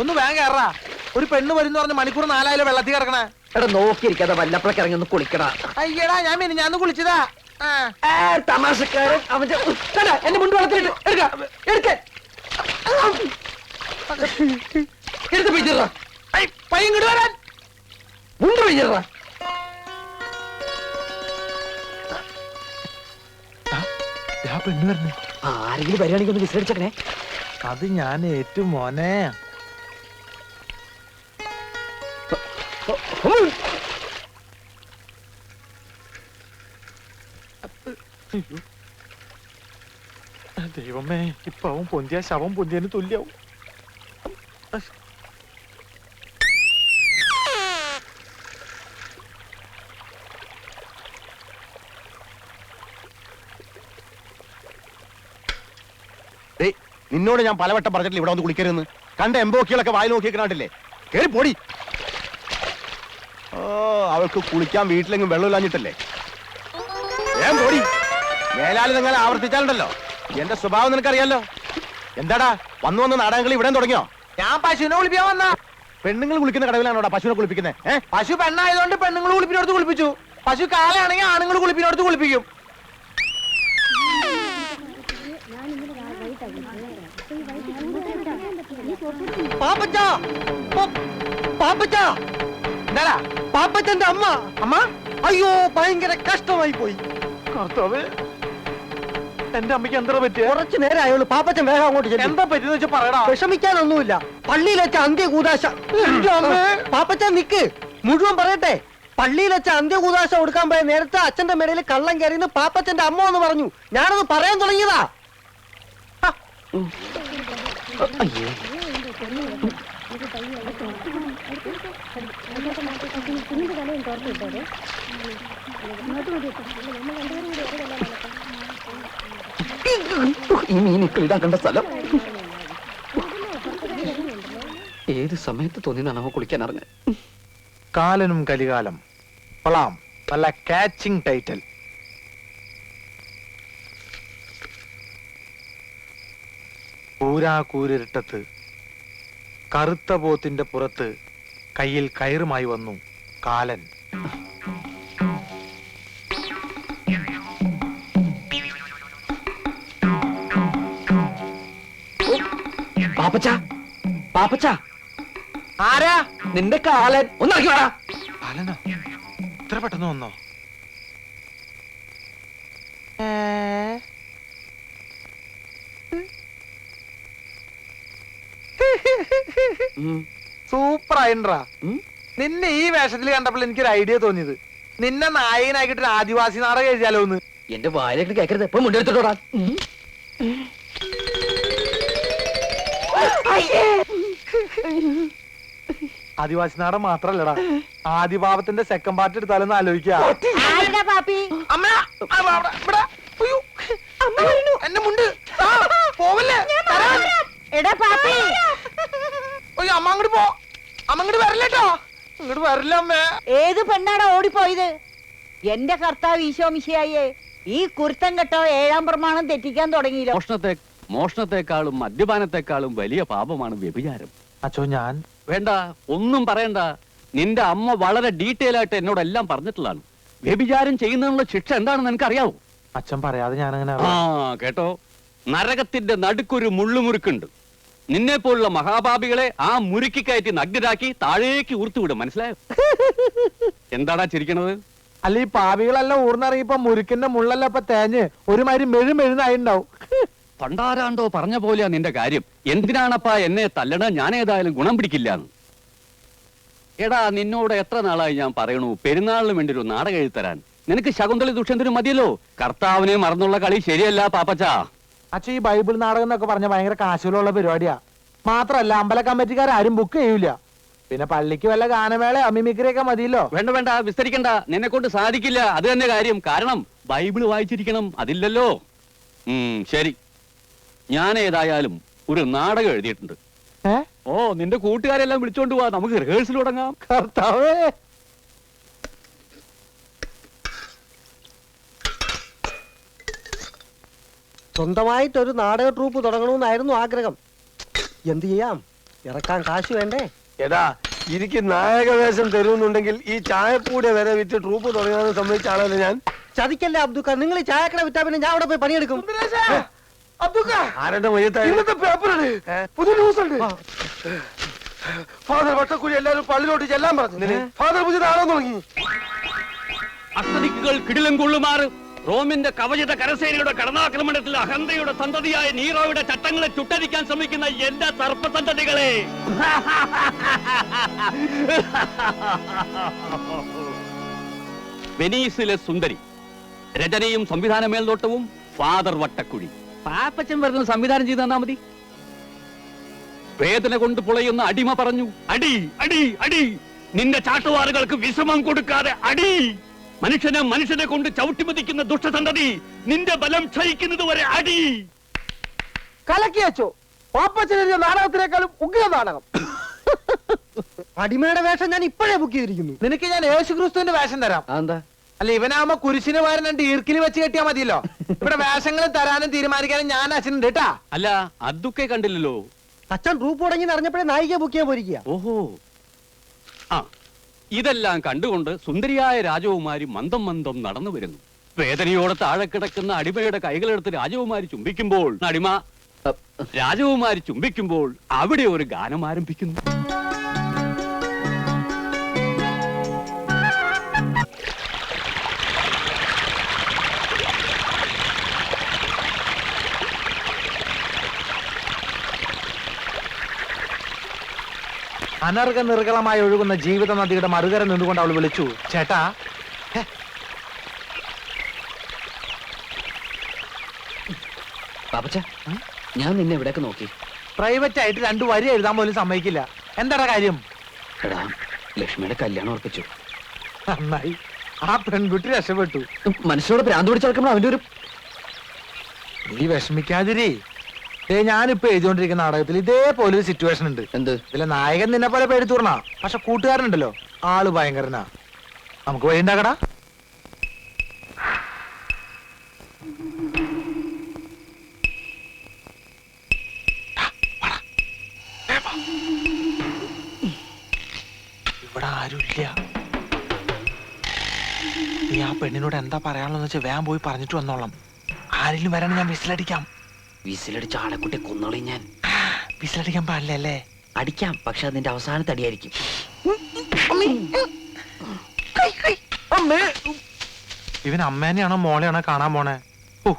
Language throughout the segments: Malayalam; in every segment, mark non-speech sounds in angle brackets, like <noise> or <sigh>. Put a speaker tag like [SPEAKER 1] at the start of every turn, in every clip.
[SPEAKER 1] ഒന്ന് വേഗം കയറാ ഒരു പെണ്ണ് വരും പറഞ്ഞ് മണിക്കൂർ നാലായാലും വെള്ളത്തിൽ കിടക്കണേ.
[SPEAKER 2] എടാ നോക്കിയിരിക്കാതെ വല്ലപ്പോഴൊക്കെ ഇറങ്ങി ഒന്ന് കുളിക്കടാ.
[SPEAKER 1] അയ്യടാ ഞാൻ മിനിഞ്ഞാന്ന് കുളിച്ചതാ. ആ.
[SPEAKER 2] ഏ, തമാശക്കാരൻ അവന്റെ കണ്ടാ, എന്റെ മുണ്ട് വെള്ളത്തിലിട്ട് എടുക്ക എടുക്ക. എടുത്ത് പിടിച്ചിട
[SPEAKER 1] ഐ, പയ്യൻ ഇങ്ങട് വരാൻ.
[SPEAKER 2] മുണ്ട് പിടിച്ചിട
[SPEAKER 1] ആ പെണ്ണ് വരണേ
[SPEAKER 2] ആരെങ്കിലും വരികയാണെങ്കിൽ ഒന്ന് വിസരിച്ചേക്കണേ
[SPEAKER 1] അത് ഞാൻ ഏറ്റവും മോനെ. ദൈവമേ ഇപ്പൊ അവൻ പൊന്തിയ ശവം പൊന്തിയന് തുല്യാവും.
[SPEAKER 3] നിന്നോട് ഞാൻ പലവട്ടം പറഞ്ഞിട്ടില്ല ഇവിടെ വന്ന് കുളിക്കരുതെന്ന്. കണ്ട എംബോക്കികളൊക്കെ വായി നോക്കി കണ്ടില്ലേ കേറി പോടി. ഓ അവൾക്ക് കുളിക്കാൻ വീട്ടിലെങ്കിലും വെള്ളമില്ലാഞ്ഞിട്ടല്ലേ? മേലാൽ നിങ്ങൾ ആവർത്തിച്ചാലുണ്ടല്ലോ? എന്റെ സ്വഭാവം നിനക്കറിയാലോ? എന്താടാ വന്നു വന്ന് നാടകങ്ങൾ ഇവിടെ തുടങ്ങിയോ?
[SPEAKER 1] ഞാൻ പശുവിനെ കുളിപ്പിക്കാൻ വന്ന.
[SPEAKER 3] പെണ്ണുങ്ങൾ കുളിക്കുന്ന കടവിലാണോടാ പശുവിനെ കുളിപ്പിക്കുന്നത് ഏഹ്
[SPEAKER 1] പശു പെണ്ണായതുകൊണ്ട് പെണ്ണുങ്ങൾ കുളിപ്പിനോടത്ത് കുളിപ്പിച്ചു. പശു കാലാണെങ്കിൽ ആണുങ്ങൾ കുളിപ്പിനോടത്ത് കുളിപ്പിക്കും.
[SPEAKER 2] പാപ്പച്ച പാപ്പച്ച.
[SPEAKER 1] എന്താടാ
[SPEAKER 2] പാപ്പച്ചന്റെ അമ്മ?
[SPEAKER 1] അമ്മ?
[SPEAKER 2] അയ്യോ ഭയങ്കര കഷ്ടമായി പോയി
[SPEAKER 1] കർത്താവ് എന്റെ അമ്മയ്ക്ക് എന്താ പറ്റിയ?
[SPEAKER 2] കുറച്ചു നേരം ആയുള്ളൂ പാപ്പച്ചൻ വേഗം അങ്ങോട്ട് ചെല്ലും.
[SPEAKER 1] എന്താ പറ്റിയെന്ന് വെച്ചാ പറയടാ.
[SPEAKER 2] വിഷമിക്കാനൊന്നുമില്ല. പള്ളിയിൽ വെച്ച അന്ത്യകൂതാശ
[SPEAKER 1] എന്റെ അമ്മേ.
[SPEAKER 2] പാപ്പച്ചൻ നിക്ക്. മുഴുവൻ പറയട്ടെ. പള്ളിയിൽ വെച്ച അന്ത്യകൂതാശ കൊടുക്കാൻ പോയ നേരത്തെ അച്ഛന്റെ മേടയിൽ കള്ളം കയറിയെന്ന് പാപ്പച്ചന്റെ അമ്മ എന്ന് പറഞ്ഞു. ഞാനത് പറയാൻ തുടങ്ങിയതാ. ഹ. അയ്യേ. ഈ മീനുക്കൾ ഇടാൻ കണ്ട സ്ഥലം? ഏത് സമയത്ത് തോന്നിയതാണ് കുളിക്കാൻ അറിഞ്ഞ
[SPEAKER 1] കാലനും കലികാലം. കൊള്ളാം നല്ല കാച്ചിങ് ടൈറ്റൽ കൂരാ കൂരിരുട്ടത്ത് കറുത്ത പോത്തിന്റെ പുറത്ത് കയ്യിൽ കയറുമായി വന്നു കാലൻ.
[SPEAKER 2] പാപ്പച്ച പാപ്പച്ച.
[SPEAKER 1] ആരാ?
[SPEAKER 2] നിന്റെ കാലൻ. ഒന്നിറക്കി വാടാ.
[SPEAKER 1] കാലനോ? ഇത്ര പെട്ടെന്ന് വന്നോ? സൂപ്പർ ആയിട്ടാ നിന്നെ ഈ വേഷത്തിൽ കണ്ടപ്പോൾ എനിക്കൊരു ഐഡിയ തോന്നിയത്. നിന്നെ നായകനാക്കിട്ട് ഒരു ആദിവാസി നാടകം എഴുതിയാലോ എന്ന്
[SPEAKER 2] എന്റെ വായിലേക്ക് കേക്കരുത്. ഇപ്പൊ മുണ്ടെടുത്തിട്ടോടാ
[SPEAKER 1] ആദിവാസി നാടൻ മാത്രല്ലടാ. ആദിഭാവത്തിന്റെ സെക്കൻഡ് പാർട്ട് എടുത്താലൊന്ന് ആലോചിക്ക.
[SPEAKER 4] ആരുടെ പാപ്പി?
[SPEAKER 1] എന്നെ മുണ്ട്. ആ, പോവല്ലേ.
[SPEAKER 4] എടാ പാപ്പി.
[SPEAKER 1] അയ്യോ അമ്മ അങ്ങോട്ട് പോ. അമ്മ അങ്ങോട്ട് വരില്ലേട്ടോ ഇങ്ങോട്ട് വരില്ല അമ്മേ.
[SPEAKER 4] ഏത് പെണ്ണാടാ ഓടിപ്പോയത്? എന്റെ കർത്താവ് ഈശോ മിശിയായേ ഈ കുരുത്തം കെട്ടോ ഏഴാം പ്രമാണം തെറ്റിക്കാൻ തുടങ്ങിയില്ല.
[SPEAKER 5] മോഷണത്തെ മോഷണത്തെക്കാളും മദ്യപാനത്തെക്കാളും വലിയ പാപമാണ് വ്യഭിചാരം.
[SPEAKER 1] അച്ഛോ ഞാൻ
[SPEAKER 5] വേണ്ട ഒന്നും പറയണ്ട. നിന്റെ അമ്മ വളരെ ഡീറ്റെയിൽ ആയിട്ട് എന്നോട് എല്ലാം പറഞ്ഞിട്ടുള്ളതാണ്. വ്യഭിചാരം ചെയ്യുന്നതിനുള്ള ശിക്ഷ എന്താണെന്ന് എനിക്കറിയാവോ അറിയാവോ
[SPEAKER 1] അച്ഛൻ പറയാതെ ഞാൻ അങ്ങനെ
[SPEAKER 5] ആ കേട്ടോ. നരകത്തിന്റെ നടുക്കൊരു മുള്ളുമുറുക്കുണ്ട്. നിന്നെ പോലുള്ള മഹാപാപികളെ ആ മുറുക്കി കയറ്റി നഗ്നരാക്കി താഴേക്ക് ഊർത്തുവിടും മനസ്സിലായോ? എന്താടാ ചിരിക്കണത്?
[SPEAKER 1] അല്ല ഈ പാവികളെല്ലാം ഊർന്നിറങ്ങിയപ്പോ മുരുക്കിന്റെ മുള്ളല്ല ഇപ്പൊ തേഞ്ഞ് ഒരുമാതിരി മെഴു മെഴുന്നായിണ്ടാവും
[SPEAKER 5] പണ്ടാരാണ്ടോ പറഞ്ഞ പോലെയാ നിന്റെ കാര്യം. എന്തിനാണപ്പാ എന്നെ തല്ലണ? ഞാൻ ഏതായാലും ഗുണം പിടിക്കില്ല എടാ നിന്നോട് എത്ര നാളായി ഞാൻ പറയണു? പെരുന്നാളിന് വേണ്ടി ഒരു നാടകം എഴുതരാൻ നിനക്ക് ശകുന്തളി ദുഷ്യന്തരും മതിയല്ലോ. കർത്താവിനെ മറന്നുള്ള കളി ശരിയല്ല പാപ്പച്ചാ.
[SPEAKER 1] അച്ഛൻ ഈ ബൈബിൾ നാടകം എന്നൊക്കെ പറഞ്ഞ ഭയങ്കര കാശുകളുള്ള പരിപാടിയാ. മാത്രല്ല അമ്പല കമ്മിറ്റിക്കാർ ആരും ബുക്ക് ചെയ്യൂല. പിന്നെ പള്ളിക്ക് വല്ല ഗാനമേള അമിമിക്രിയൊക്കെ മതിയല്ലോ.
[SPEAKER 5] വേണ്ട വേണ്ട വിസ്തരിക്കണ്ട. നിന്നെ കൊണ്ട് സാധിക്കില്ല. അത് തന്നെ കാര്യം. കാരണം ബൈബിൾ വായിച്ചിരിക്കണം അതില്ലല്ലോ. ഉം ശരി. ഞാൻ ഏതായാലും ഒരു നാടകം എഴുതിയിട്ടുണ്ട്. ഓ നിന്റെ കൂട്ടുകാരെല്ലാം വിളിച്ചോണ്ട് പോവാ നമുക്ക് റിഹേഴ്സൽ തുടങ്ങാം.
[SPEAKER 1] കർത്താവേ.
[SPEAKER 2] സ്വന്തമായിട്ടൊരു നാടക ട്രൂപ്പ് തുടങ്ങണമെന്നായിരുന്നു ആഗ്രഹം. എന്ത് ചെയ്യാം? ഇറക്കാൻ കാശ് വേണ്ടേ?
[SPEAKER 6] എടാ എനിക്ക് നായകവേഷം തരുന്നുണ്ടെങ്കിൽ ഈ ചായപ്പൂടെ വരെ വിറ്റ് ട്രൂപ്പ് തുടങ്ങാമെന്ന് സംബന്ധിച്ചാണല്ലോ ആളല്ലേ ഞാൻ.
[SPEAKER 2] ചതിക്കല്ലേ അബ്ദുക്ക നിങ്ങൾ ഈ ചായക്കട വിറ്റാ പിന്നെ ഞാൻ അവിടെ പോയി പണിയെടുക്കും.
[SPEAKER 1] ഇന്നത്തെ പുതിയ ന്യൂസ് ഉണ്ട്
[SPEAKER 6] ഫാദർ വട്ടക്കുഴി എല്ലാവരും പള്ളിയിലോട്ട് ചെല്ലാൻ പറഞ്ഞു. ഫാദർ പുതിയ തുടങ്ങി.
[SPEAKER 5] കിടിലം കൊള്ളുമാർ റോമിന്റെ കവചിത കരസേനയുടെ കടന്നാക്രമണത്തിൽ അഹന്തയുടെ സന്തതിയായ നീറോയുടെ ചട്ടങ്ങളെ ചുട്ടരിക്കാൻ ശ്രമിക്കുന്ന എന്റെ സർപ്പസന്തതികളെ വെനീസിലെ സുന്ദരി രചനയും സംവിധാന മേൽനോട്ടവും ഫാദർ വട്ടക്കുഴി. പാപ്പച്ചൻ വരുന്ന സംവിധാനം ചെയ്ത് തന്നാ മതി. വേദന കൊണ്ട് പുളയുന്ന അടിമ പറഞ്ഞു അടി അടി അടി. നിന്റെ ചാട്ടുവാറുകൾക്ക് വിശ്രമം കൊടുക്കാതെ അടി. മനുഷ്യനെ മനുഷ്യനെ കൊണ്ട് ചവിട്ടിമതിക്കുന്ന ദുഷ്ടസന്തതി നിന്റെ ബലം ക്ഷയിക്കുന്നത് വരെ അടി.
[SPEAKER 1] കലക്കി വെച്ചോ പാപ്പച്ചനെഴുതിയ നാടകത്തിനേക്കാളും ഉഗ്ര നാടകം.
[SPEAKER 2] അടിമയുടെ വേഷം ഞാൻ ഇപ്പോഴേ ബുക്ക് ചെയ്തിരിക്കുന്നു.
[SPEAKER 1] നിനക്ക് ഞാൻ യേശുക്രിസ്തുവിന്റെ വേഷം തരാം.
[SPEAKER 2] എന്താ
[SPEAKER 1] അല്ല ഇവനാവുമ്പോ കുരിശിന് പകരം രണ്ട് ഈർക്കിൽ വെച്ച് കെട്ടിയാ മതിയല്ലോ. ഇവിടെ വേഷങ്ങൾ തരാനും തീരുമാനിക്കാനും ഞാൻ അച്ഛനുണ്ട് കേട്ടാ.
[SPEAKER 5] അല്ല അതൊക്കെ കണ്ടില്ലല്ലോ.
[SPEAKER 2] അച്ഛൻ റൂപ്പ് തുടങ്ങി നിറഞ്ഞപ്പോഴേ നായിക ബുക്ക് ചെയ്യാൻ പോയിരിക്കുക
[SPEAKER 5] ഓഹോ. ആ ഇതെല്ലാം കണ്ടുകൊണ്ട് സുന്ദരിയായ രാജകുമാരി മന്ദം മന്ദം നടന്നു വരുന്നു. വേദനയോടെ താഴെ കിടക്കുന്ന അടിമയുടെ കൈകളെടുത്ത് രാജകുമാരി ചുംബിക്കുമ്പോൾ അടിമ രാജകുമാരി ചുംബിക്കുമ്പോൾ അവിടെ ഒരു ഗാനം ആരംഭിക്കുന്നു.
[SPEAKER 1] അനർഘ നിർഗളമായി ഒഴുകുന്ന ജീവിത നദിയുടെ മറുകര നിന്നുകൊണ്ട് അവൾ വിളിച്ചു ചേട്ടാ
[SPEAKER 7] പാപ്പച്ച ഞാൻ നിന്നെ എവിടെയൊക്കെ നോക്കി.
[SPEAKER 1] പ്രൈവറ്റ് ആയിട്ട് രണ്ടു വരി എഴുതാൻ പോലും സമ്മതിക്കില്ല. എന്താടാ കാര്യം?
[SPEAKER 7] എടാ ലക്ഷ്മിയുടെ കല്യാണം ഉറപ്പിച്ചു.
[SPEAKER 1] നന്നായി. ആ പെൺകുട്ടി രക്ഷപ്പെട്ടു.
[SPEAKER 7] മനുഷ്യരോട് ഭ്രാന്ത് പിടിച്ചെടുക്കുമ്പോൾ അവന്റെ ഒരു
[SPEAKER 1] നീ വിഷമിക്കാതിരി. ഏ ഞാനിപ്പോ എഴുതിക്കൊണ്ടിരിക്കുന്ന നാടകത്തിൽ ഇതേപോലെ ഒരു സിറ്റുവേഷൻ ഉണ്ട്.
[SPEAKER 7] എന്ത്?
[SPEAKER 1] ഇതിലെ നായകൻ നിന്നെ പോലെ പേടിത്തൂർണ പക്ഷെ കൂട്ടുകാരനുണ്ടല്ലോ. ആൾ ഭയങ്കരനാ. നമുക്ക് വഴി ഉണ്ടാക്കടാ. ഇവിടെ ആരുമില്ല. നീ ആ പെണ്ണിനോട് എന്താ പറയാനുള്ളതെന്ന് വെച്ചാൽ വേഗം പോയി പറഞ്ഞിട്ട് വന്നോളാം. ആരെങ്കിലും വരാൻ ഞാൻ വിസിലടിക്കാം.
[SPEAKER 7] വിസിലടിച്ച ആളെക്കുട്ടി കൊന്നോളി ഞാൻ.
[SPEAKER 1] വിസിലടിക്കാൻ പാടില്ല അല്ലേ?
[SPEAKER 7] അടിക്കാം പക്ഷെ അതിന്റെ അവസാനത്തെ അടിയായിരിക്കും.
[SPEAKER 1] ഇവൻ അമ്മേനെയാണോ മോളെയാണോ കാണാൻ പോണേ? ഓ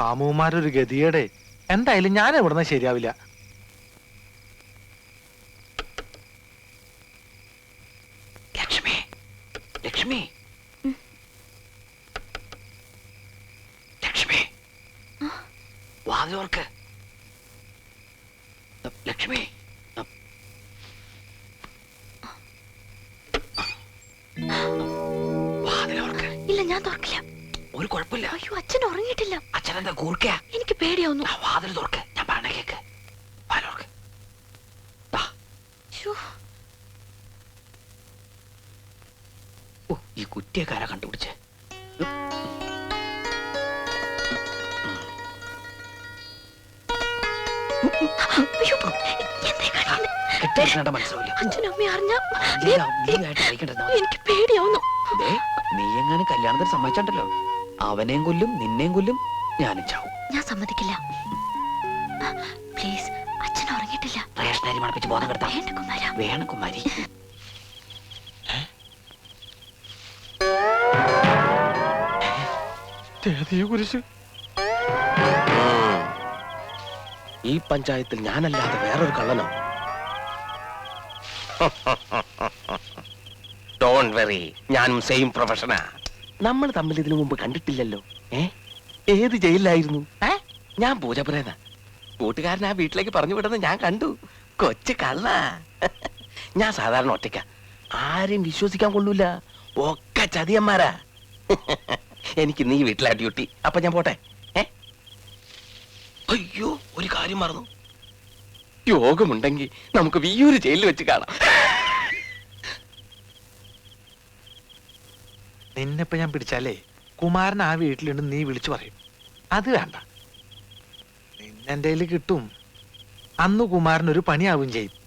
[SPEAKER 1] കാമുമാരൊരു ഗതിയടേ എന്തായാലും ഞാൻ ഇവിടുന്ന് ശരിയാവില്ല
[SPEAKER 7] ലക്ഷ്മി ലക്ഷ്മി ലക്ഷ്മി വാതിലോർക്ക് ലക്ഷ്മി വാതിലോർക്ക്
[SPEAKER 8] ഇല്ല ഞാൻ തുറക്കില്ല.
[SPEAKER 7] ഒരു കുഴപ്പമില്ല.
[SPEAKER 8] അയ്യോ അച്ഛൻ ഉറങ്ങിയിട്ടില്ല.
[SPEAKER 7] അച്ഛനെന്താ കൂർക്കയാ?
[SPEAKER 8] എനിക്ക് പേടിയാവുന്നു.
[SPEAKER 7] വാതിൽ തുറക്ക്. ഞാൻ പറഞ്ഞ കേക്ക്. വാലോർക്ക് ഈ കുറ്റിയക്കാരാ കണ്ടുപിടിച്ച്? മനസ്സിലാവില്ല
[SPEAKER 8] അച്ഛനും അമ്മയും അറിഞ്ഞാ എനിക്ക് പേടിയാവുന്നു.
[SPEAKER 7] ദേ, നീ എങ്ങനെ കല്യാണത്തിന് സമ്മതിച്ചിട്ടല്ലോ അവനെയും കൊല്ലും നിന്നെയും കൊല്ലും ഞാനും ചാവും.
[SPEAKER 8] ഞാൻ സമ്മതിക്കില്ല. പ്ലീസ് അച്ഛൻ ഉറങ്ങിയിട്ടില്ല.
[SPEAKER 7] റേഷനരി മണപ്പിച്ച് ബോധം കെടുത്താം.
[SPEAKER 8] വേണ്ട കുമാര.
[SPEAKER 7] വേണം കുമാരി.
[SPEAKER 1] കുരിശ്.
[SPEAKER 3] ഈ പഞ്ചായത്തിൽ ഞാനല്ലാതെ വേറൊരു കള്ളനോ? <laughs> ഡോൺ വെറി ഞാനും സെയിം പ്രൊഫഷനാ നമ്മൾ തമ്മിൽ ഇതിനു മുമ്പ് കണ്ടിട്ടില്ലല്ലോ. ഏ? ഏത് ജയിലിലായിരുന്നു? ഞാൻ പൂജപ്രേത കൂട്ടുകാരൻ ആ വീട്ടിലേക്ക് പറഞ്ഞു വിടുന്നത് ഞാൻ കണ്ടു. കൊച്ചു കള്ള. <laughs> ഞാൻ സാധാരണ ഒറ്റയ്ക്ക. ആരെയും വിശ്വസിക്കാൻ കൊള്ളൂല. ഒക്കെ ചതിയന്മാരാ. <laughs> എനിക്ക് നീ വീട്ടിലാ ഡ്യൂട്ടി അപ്പൊ ഞാൻ പോട്ടെ. ഏ? അയ്യോ ഒരു കാര്യം മറന്നു. യോഗമുണ്ടെങ്കിൽ നമുക്ക് വിയൂര് ജയിലിൽ വെച്ച് കാണാം.
[SPEAKER 1] നിന്നെപ്പോ ഞാൻ പിടിച്ചാലേ കുമാരൻ ആ വീട്ടിലുണ്ട് നീ വിളിച്ചു പറയും. അത് വേണ്ട. നിന്നെന്റെ കിട്ടും. അന്ന് കുമാരൻ ഒരു പണിയാവും ചെയ്യും.